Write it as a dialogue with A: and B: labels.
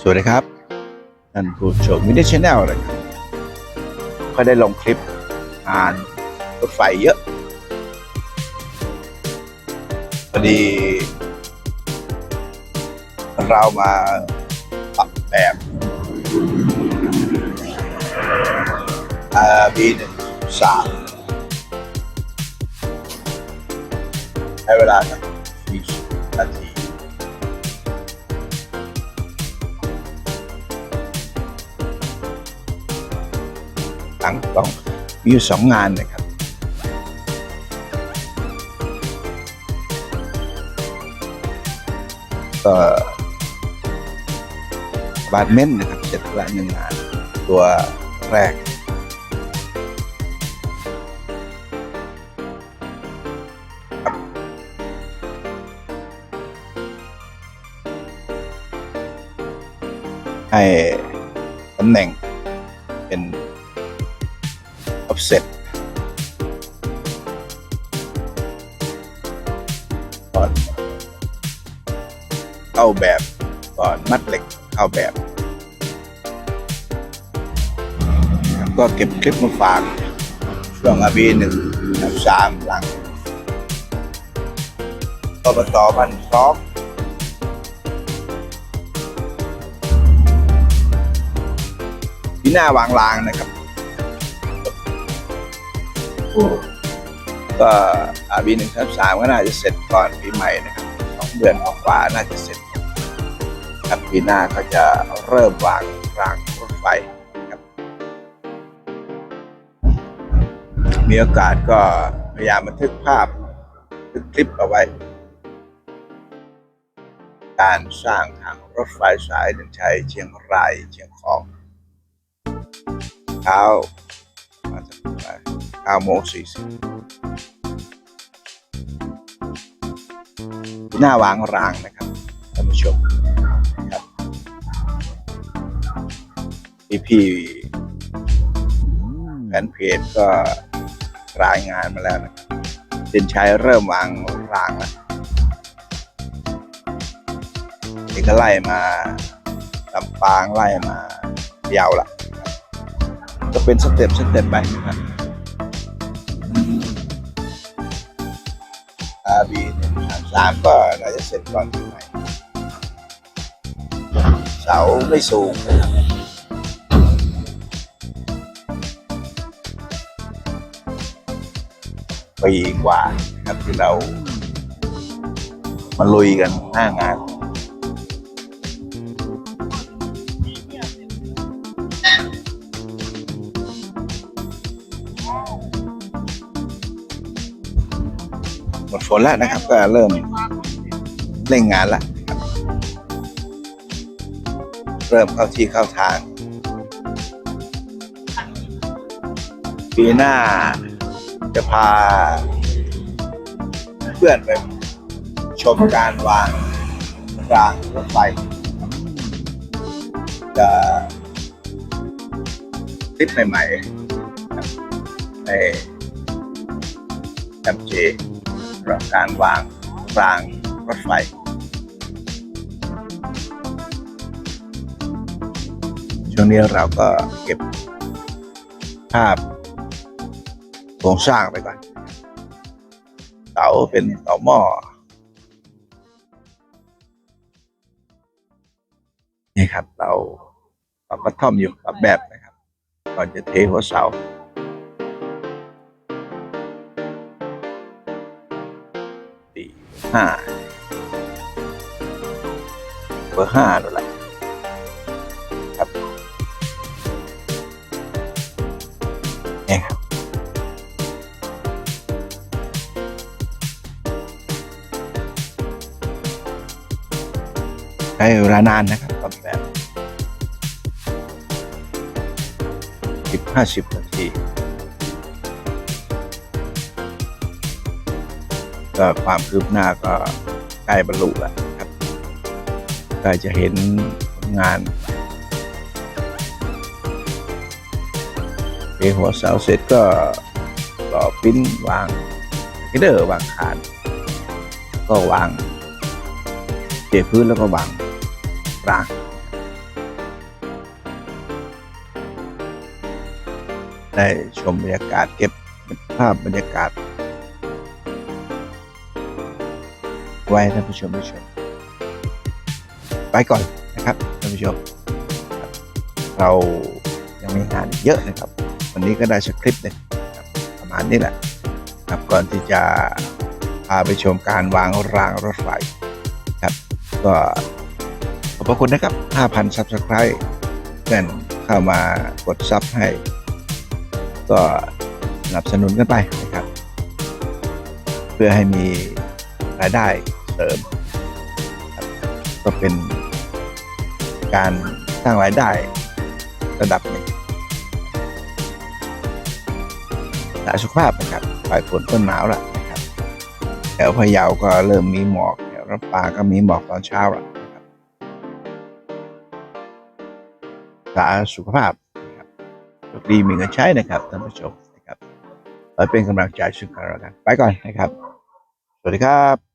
A: สวัสดีครับท่านผู้ชมมินิชแนลนะครับก็ได้ลงคลิปงานรถไฟเยอะพอดี เรามาปรับแบบบีหนึ่งสามใช้เวลาสัก หลังกล้องมีอยู่สองงานนะครับก็บาร์เม้นต์นะครับเสร็จละหนึ่งงาน ตัวแรกให้ตำแหน่งเป็น offset ก่อนเข้าแบบก่อนมัดเหล็กเข้าแบบแล้วก็เก็บคลิปมาฝากช่วงอาบีหนึ่งสามหลังอบตบันซ้อมที่หน้าวางรางนะครับ ก็อาบีหนึ่งสามก็น่าจะเสร็จก่อนปีใหม่นะครับสองเดือนกว่าๆน่าจะเสร็จครับปีหน้าเขาจะเริ่มวางรางรถไฟครับ มีโอกาสก็พยายามบันทึกภาพบันทึกคลิปเอาไว้ การสร้างทางรถไฟสายเดินชัยเชียงรายเชียงของเช้า 9.40 หน้าวางรางนะครับท่านผู้ชมครับพี่พี่แฟนเพจก็รายงานมาแล้วนะครัเด่นชัยเริ่มวางรางแล้วเอกไล่มาลำปางไล่มายาวละก็เป็นสเต็ปสเต็ปไปนะครับ สามสามก็น่าจะเสร็จก่อนปีใหม่เสาไม่สูงนะครับปีกว่านะครับที่เรามาลุยกันหน้างาน หมดฝนแล้วนะครับ ก็เริ่มเร่งงานแล้วนะครับเริ่มเข้าที่เข้าทาง ปีหน้าจะพา เพื่อนไปชมการวางรางรถไฟจะคลิปใหม่ๆนะครับในแอมเจสำหรับการวางรางรถไฟช่วงนี้เราก็เก็บภาพโครงสร้างไปก่อนเสาเป็นเสาหม้อนี่ครับเราปรับกระท่อมอยู่ปรับแบบนะครับ ก่อนจะเทหัวเสา ห้าเบอร์ห้านั่นแหละครับนี่ครับใช้เวลานานนะครับทำแบบสิบห้าสิบนาที ก็ความคืบหน้าก็ใกล้บรรลุแล้วครับก็จะเห็นงานเอหัวเสาเสร็จก็ต่อปิ้นวางเดอร์วางคาน ก็วางเจพื้นแล้วก็วางรางได้ชมบรรยากาศเก็บภาพบรรยากาศ ไว้ท่านผู้ชมผู้ชม ไปก่อนนะครับท่านผู้ชม เรายังมีงานเยอะนะครับ วันนี้ก็ได้สคลิปหนึ่งประมาณนี้แหละครับก่อนที่จะพาไปชมการวางรางรถไฟครับ ก็ขอบพระคุณนะครับ 5,000 Subscribe เพื่นเข้ามากดซับให้ ก็สนับสนุนกันไปนะครับ เพื่อให้มี รายได้เสริม ก็เป็นการสร้างรายได้ระดับหนึ่งรักษาสุขภาพนะครับปลายฝนต้นหนาวแล้วนะครับแถวพะเยาก็เริ่มมีหมอกแถวลำปาก็มีหมอกตอนเช้าแล้วนะครับรักษาสุขภาพนะครับโชคดีมีเงินใช้นะครับท่านผู้ชมนะครับไว้เป็นกำลังใจซึ่งกันและกันไปก่อนนะครับ สวัสดีครับ